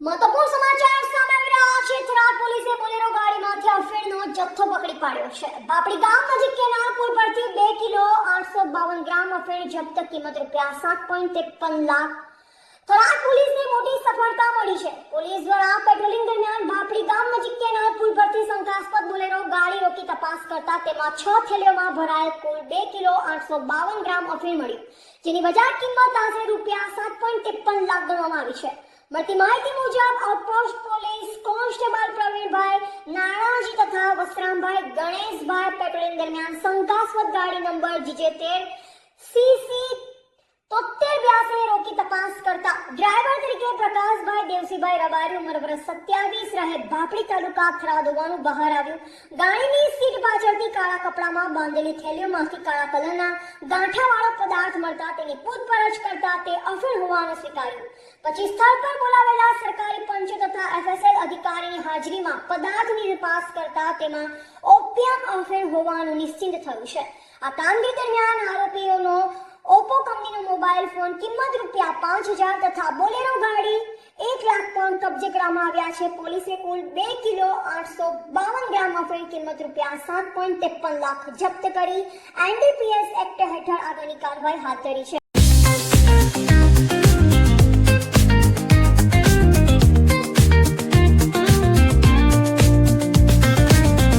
મહત્વપૂર્ણ સમાચાર સામે આવી રહ્યા છે. થરાદ પોલીસે બોલેરો ગાડીમાંથી અફેણનો જથ્થો પકડી પાડ્યો છે. બાપડી ગામ નજીક કેનાલ પુલ પરથી બે કિલો આઠસો બાવન ગ્રામ અફેણ જપ્ત કિંમત રૂપિયા સાત પોઈન્ટ ત્રેપન લાખ થરાદ પોલીસને મોટી સફળતા મળી છે. પોલીસ દ્વારા પેટ્રોલિંગ દરમિયાન ભાપડી ગામ નજીક કેનાલ પુલ પરથી શંકાસ્પદ બોલેરો ગાડી રોકી તપાસ કરતા તેમાં છ થેલીઓમાં ભરાયેલ કુલ બે કિલો આઠસો બાવન ગ્રામ અફેણ મળ્યું જેની બજાર કિંમત આજે રૂપિયા સાત પોઈન્ટ ત્રેપન લાખ ગણવામાં આવી છે. મળતી માહિતી મુજબ outpost police constable Pravinbhai Nanaji તથા વસરામભાઈ ગણેશભાઈ પેટ્રોલિંગ દરમિયાન શંકાસ્પદ ગાડી નંબર જીજે તેર સીસી દેવસીભાઈ રબારી ઉંમર વર્ષ સત્યાવીસ રહે. ભાપડી તાલુકા થરાદ બહાર આવ્યું. ગાડીની સીટ પાછળથી કાળા કપડામાં બાંધેલી થેલીઓમાંથી કાળા કલરના ગાંઠાવાળો પદાર્થ મળતા તેની પૂછપરછ કરતા તે અફીણ હોવાનું સ્વીકાર્યું. પછી સ્થળ પર બોલાવેલા સરકારી પંચો તથા એફએસએલ અધિકારીની હાજરીમાં પદાર્થની તપાસ કરતા તેમાં ઓપિયમ અફીણ હોવાનું નિશ્ચિત થયું છે. આ કામગીરી દરમિયાન આરોપીઓનો મોબાઈલ ફોન કિંમત રૂપિયા પાંચ હજાર તથા બોલેરો ગાડી એક લાખ પણ કબજે કરવામાં આવ્યા છે. પોલીસે કુલ બે કિલો આઠસો બાવન ગ્રામ અફીણ કિંમત રૂપિયા સાત પોઈન્ટ ત્રેપન લાખ જપ્ત કરી. એનડીપીએસ એક્ટ હેઠળ આગળની કાર્યવાહી હાથ ધરી છે.